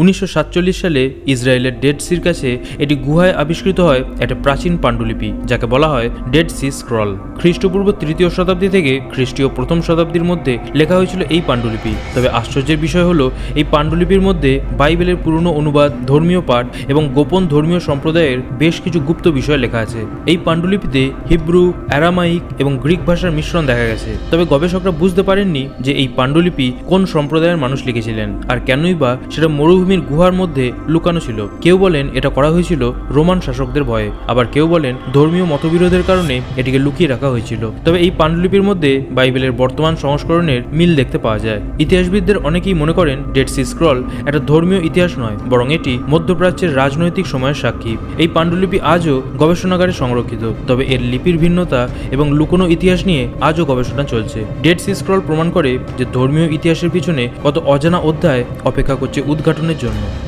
উনিশশো সাতচল্লিশ সালে ইসরায়েলের ডেড সির কাছে এটি গুহায় আবিষ্কৃত হয় একটা প্রাচীন পাণ্ডুলিপি, যাকে বলা হয় ডেড সি স্ক্রল। খ্রিস্টপূর্ব তৃতীয় শতাব্দী থেকে খ্রিস্টীয় প্রথম শতাব্দীর মধ্যে লেখা হয়েছিল এই পাণ্ডুলিপি। তবে আশ্চর্যের বিষয় হলো, এই পাণ্ডুলিপির মধ্যে বাইবেলের পুরনো অনুবাদ, ধর্মীয় পাঠ এবং গোপন ধর্মীয় সম্প্রদায়ের বেশ কিছু গুপ্ত বিষয় লেখা আছে। এই পাণ্ডুলিপিতে হিব্রু, অ্যারামাইক এবং গ্রিক ভাষার মিশ্রণ দেখা গেছে। তবে গবেষকরা বুঝতে পারেননি যে এই পাণ্ডুলিপি কোন সম্প্রদায়ের মানুষ লিখেছিলেন, আর কেনই বা সেটা মরুভূমির গুহার মধ্যে লুকানো ছিল। কেউ বলেন এটা করা হয়েছিল রোমান শাসকদের ভয়ে, আবার কেউ বলেন ধর্মীয় মতবিরোধের কারণে এটিকে লুকিয়ে রাখা হয়েছিল। তবে এই পাণ্ডুলিপির মধ্যে বাইবেলের বর্তমান সংস্করণের মিল দেখতে পাওয়া যায়। ইতিহাসবিদদের অনেকেই মনে করেন ডেড সি স্ক্রল একটা ধর্মীয় ইতিহাস নয়, বরং এটি মধ্যপ্রাচ্যের রাজনৈতিক সময়ের সাক্ষী। এই পাণ্ডুলিপি আজও গবেষণাগারে সংরক্ষিত, তবে এর লিপির ভিন্নতা এবং লুকোনো ইতিহাস নিয়ে আজও গবেষণা চলছে। ডেড সি স্ক্রল প্রমাণ করে যে ধর্মীয় ইতিহাসের পিছনে কত অজানা অধ্যায় অপেক্ষা করছে উদ্ঘাটনের জন্য।